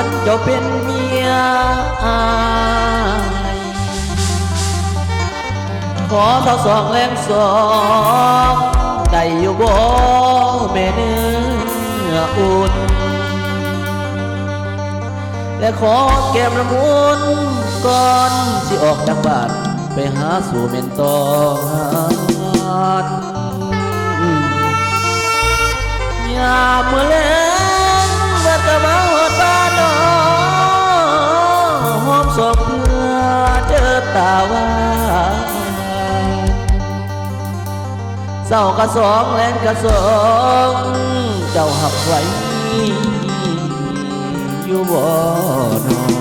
ขันเจ้าเป็นเมียอายขอเท่าสองแรงสองได้อยู่บ่แม่เนื้ออุ่นและขอแก้มละมุนก่อนสิออกจากบ้านไปหาสู่เมนตอนยามเมื่อแลงวัดกะมา เศร้ากระสองแลนกระสองเจ้าหักไว้อยู่บ่นอ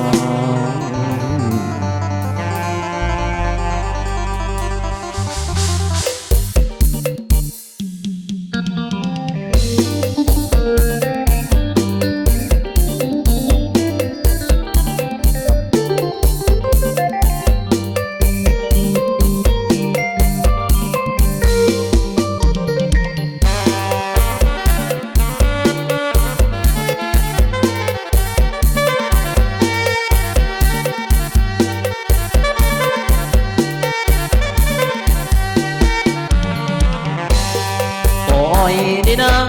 นัง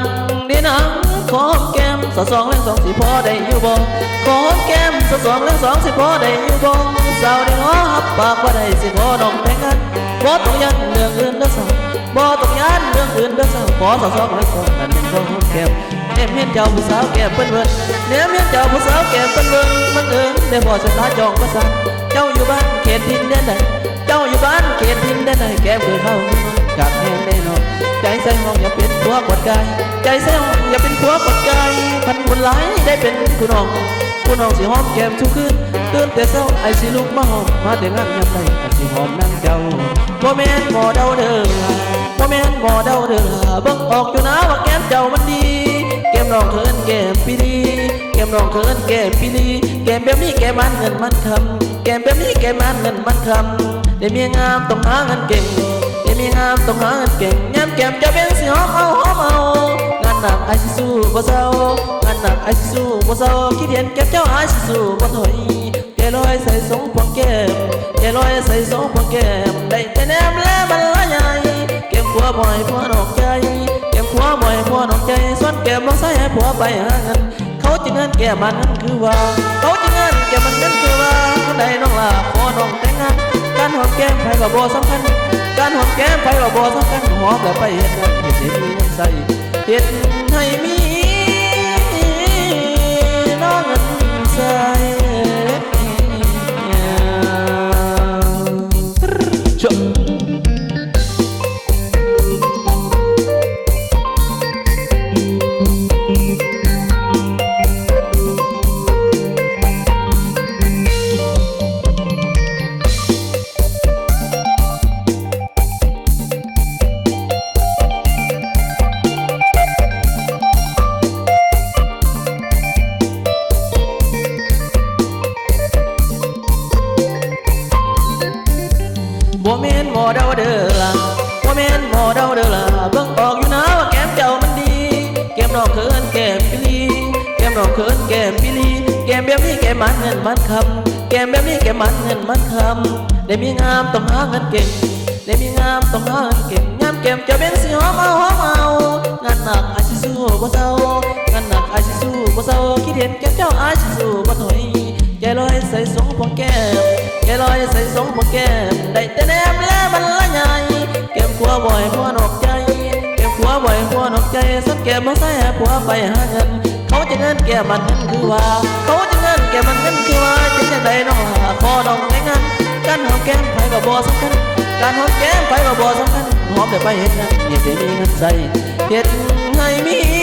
ดีนังขอแก้มสอสองแรงสองสิพอได้อยู่บ่ขอแก้มสอสองแรงสองสิพอได้อยู่บ่สาวได้ง้อหับปากว่าได้สิขอน้องแต่งงานบ่ต้องยันเรื่องอื่นเด้อสาวบ่ต้องยันเรื่องอื่นเด้อสาวขอสอสองแรงสองนั่นเป็นของแก้มเนมเห็นเจ้าผู้สาวแก้มเปิ้นเบิ่นเนมเห็นเจ้าผู้สาวแก้มเปิ้นเบิ่นมันเอิงได้บ่ชะตาจองประสาเจ้าอยู่บ้านเขตดินแดนใดเจ้าอยู่บ้านเขตดินแดนใดแก้มเคยเข้า กับแทนได้นองใจใส่ห้องอย่าเป็นผัวกดไกายใจใส่ห้องอย่าเป็นผัวกดไกายพันบุญหลายได้เป็นคุณน้องคุณน้องสิหอมแก้มทุกคืนตื่นแต่เช้าไอสิลุกมาหอมมาแต่งานยามใดอันสิหอมนั่งเจ้าบ่แม่นบ่เดาเด้อบ่แม่นบ่เดาเด้อเบิ่งออกอยู่นะว่าแก้มเจ้ามันดีแก้มน้องเขินแก้มปีดีแก้มน้องเขินแก้มปีดีแก้มแบบนี้แก้มมันเงินมันคำแก้มแบบนี้แก้มมันเงินมันคำได้เมียงามต้องหาเงินเก่ง มีงามต้องหาเงินเก่งยามแก้มจะเป็นสิหอมเอาหอมเอางานหนักไอซิสู้บ่เศร้างานหนักไอซิสู้บ่เศร้าคิดเห็นแก้มเจ้าไอซิสู้บ่ถอยแกลอยใส่สองพวงแก้มแกลอยใส่สองพวงแก้มได้แต่แนมแล้วมันละใหญ่แก้มขัวบ่อยผัวนอกใจแก้มขัวบ่อยผัวนอกใจส่วนแก้มบ่ใส่ให้ผัวไปหาเงินเขาจะเงินแก้มันนั่นคือว่าเขาจะเงินแก้มันนั่นคือว่าคนใดน้องลาขอน้องแต่งงานการหอมแก้มไผว่าบ่สำคัญ การหอมแก้มไผว่าบ่สำคัญหอมแล้วไปเห็ดงานเฮ็ดให้มีเงินใส่เห็ดให้มี บ่แม่นบ่เดาเด้อล่ะบ่แม่นบ่เดาเด้อล่ะเบิ่งออกอยู่นะว่าแก้มเจ้ามันดี แก้มน้องเขินแก้มปิลีแก้มน้องเขินแก้มปิลีแก้มแบบนี้แก้มมันเงินมันคำแก้มแบบนี้แก้มมันเงินมันคำได้มีงามต้องหาเงินเก่งได้มีงามต้องหาเงินเก่งยามแก้มเจะเป็นสิหอมเอาหอมเอางานหนักอาจสิสู้บ่เศร้างานหนักอาจสิสู้บ่เศร้าคิดเห็นแก้มเจ้าอาจสิสู้บ่ถอยแกลอยใส่สงพวงแก้มแกลอยใส่สงพวงแก้มได้แต่แนมแล้วมัน บ่อยหัวนอกใจแก้มขัวบ่อยหัวนอกใจสักแก้มบ่ใส่หัวไปหาเงิน เขาจะเงินแก้มันเงินคือว่า เขาจะเงินแก้มันเงินคือว่าจะจังใดน้องลาขอดองแต่งานการหอมแก้มไผก็บ่สำคัญการหอมแก้มไผก็บ่สำคัญหอมแต่ไปเห็นงานเฮ็ดให้มีเงินใส่เห็นให้มี